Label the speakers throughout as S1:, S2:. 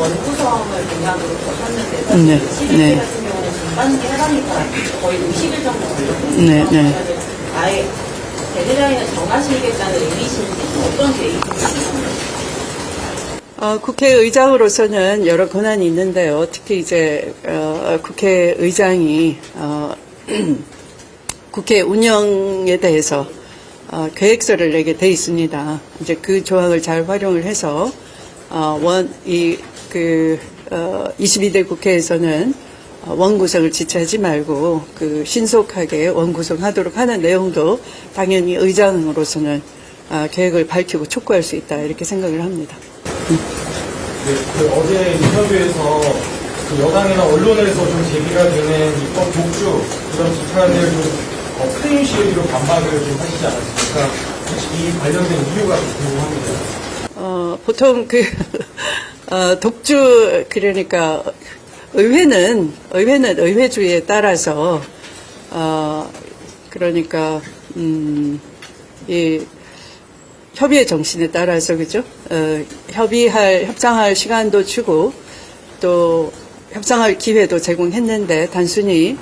S1: 원구성을 공약으로 하셨는데
S2: 네, 네.
S1: 11대 같은 경우는 중반기 해가니까 거의 50일 정도 걸렸거든요.
S2: 네, 네.
S1: 아예 데드라인을 정하시겠다는 의미신지 어떤 계획이신지
S2: 어, 국회의장으로서는 여러 권한이 있는데요. 특히 이제 어, 국회의장이 어, 국회 운영에 대해서 어, 계획서를 내게 돼 있습니다. 이제 그 조항을 잘 활용을 해서 어, 원 이 그 어, 22대 국회에서는 어, 원구성을 지체하지 말고 그 신속하게 원구성하도록 하는 내용도 당연히 의장으로서는 아, 계획을 밝히고 촉구할 수 있다 이렇게 생각을 합니다.
S3: 네, 그 어제 인터뷰에서 그 여당이나 언론에서 좀 제기가 되는 입법 독주 이런 비판을 좀 어, 클린 시위로 반박을 좀 하시지 않았습니까? 혹시 이 관련된 이유가 좀 궁금합니다.
S2: 어, 보통 그, 어, 독주, 그러니까, 의회는, 의회는 의회주의에 따라서, 어, 그러니까, 음, 이, 협의의 정신에 따라서, 그죠? 어, 협의할, 협상할 시간도 주고, 또, 협상할 기회도 제공했는데, 단순히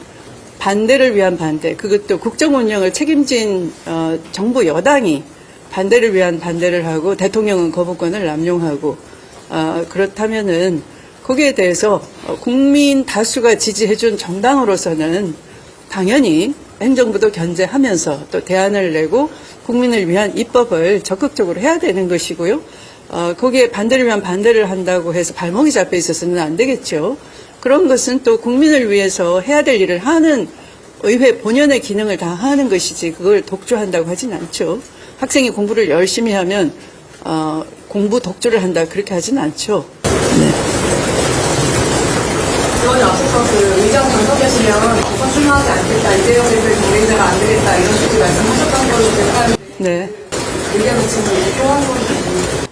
S2: 반대를 위한 반대, 그것도 국정 운영을 책임진, 어, 정부 여당이 반대를 위한 반대를 하고 대통령은 거부권을 남용하고 어, 그렇다면은 거기에 대해서 어, 국민 다수가 지지해준 정당으로서는 당연히 행정부도 견제하면서 또 대안을 내고 국민을 위한 입법을 적극적으로 해야 되는 것이고요. 어, 거기에 반대를 위한 반대를 한다고 해서 발목이 잡혀 있어서는 안 되겠죠. 그런 것은 또 국민을 위해서 해야 될 일을 하는 의회 본연의 기능을 다 하는 것이지 그걸 독주한다고 하진 않죠. 학생이 공부를 열심히 하면 어, 공부 독주를 한다 그렇게 하진 않죠.
S4: 의원이 앞서서 그 의장 당선되시면 법원 출마하지 않겠다, 이재용 대표의 경쟁자가 안 되겠다, 이런 식으로 말씀하셨던 걸로 제가
S2: 네.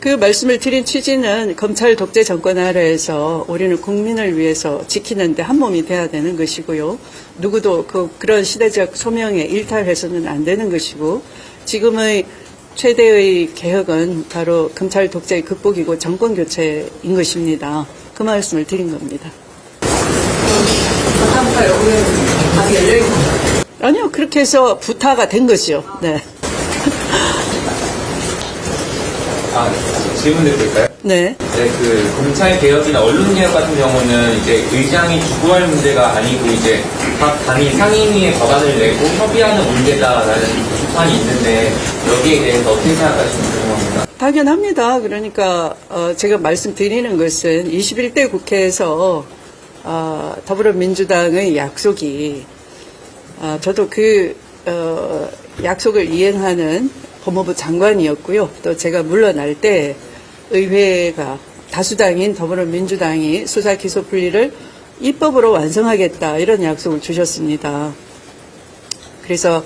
S2: 그 말씀을 드린 취지는 검찰 독재 정권 아래에서 우리는 국민을 위해서 지키는데 한 몸이 돼야 되는 것이고요. 누구도 그, 그런 시대적 소명에 일탈해서는 안 되는 것이고 지금의 최대의 개혁은 바로 검찰 독재의 극복이고 정권 교체인 것입니다. 그 말씀을 드린 겁니다.
S4: 답이 열려있는 건가요?
S2: 아니요, 그렇게 해서 부타가 된 것이요. 네.
S5: 아, 질문 드려도 될까요?
S2: 네.
S5: 네, 그 검찰 개혁이나 언론 개혁 같은 경우는 이제 의장이 주도할 문제가 아니고 이제 각 당이 상임위에 법안을 내고 협의하는 문제다라는 비판이 있는데 여기에 대해서 어떻게 생각하시는지 궁금합니다.
S2: 당연합니다. 그러니까 어, 제가 말씀드리는 것은 21대 국회에서 어, 더불어민주당의 약속이 어, 저도 그 어, 약속을 이행하는 법무부 장관이었고요. 또 제가 물러날 때 의회가 다수당인 더불어민주당이 수사 기소 분리를 입법으로 완성하겠다 이런 약속을 주셨습니다. 그래서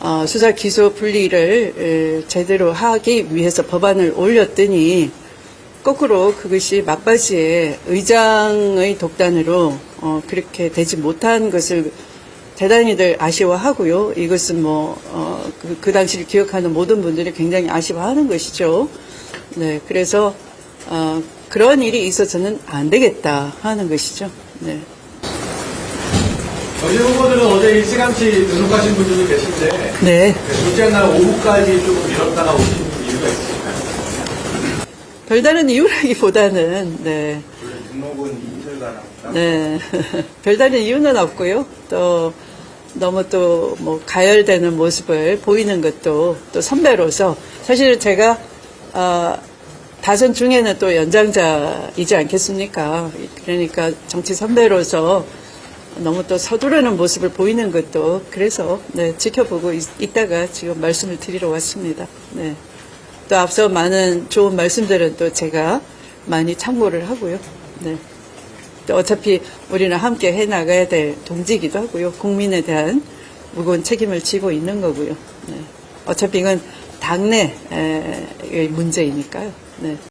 S2: 어, 수사 기소 분리를 에, 제대로 하기 위해서 법안을 올렸더니 거꾸로 그것이 막바지에 의장의 독단으로 어, 그렇게 되지 못한 것을 대단히들 아쉬워하고요. 이것은 뭐, 어, 그, 그 당시를 기억하는 모든 분들이 굉장히 아쉬워하는 것이죠. 네, 그래서, 어, 그런 일이 있어서는 안 되겠다 하는 것이죠. 네.
S3: 어제 후보들은 어제 일찌감치 등록하신 분들이 계신데
S2: 네.
S3: 둘째 날 오후까지 좀 미뤘다가 오신 이유가 있으실까요?
S2: 별다른 이유라기보다는, 네.
S3: 등록은 이틀간
S2: 네. 별다른 이유는 없고요. 또 너무 또 뭐 가열되는 모습을 보이는 것도 또 선배로서 사실 제가 어, 다선 중에는 또 연장자이지 않겠습니까? 그러니까 정치 선배로서 너무 또 서두르는 모습을 보이는 것도 그래서 네, 지켜보고 있, 있다가 지금 말씀을 드리러 왔습니다. 네. 또 앞서 많은 좋은 말씀들은 또 제가 많이 참고를 하고요. 네. 또 어차피 우리는 함께 해 나가야 될 동지이기도 하고요. 국민에 대한 무거운 책임을 지고 있는 거고요. 네. 어차피 이건 당내의 문제이니까요. 네.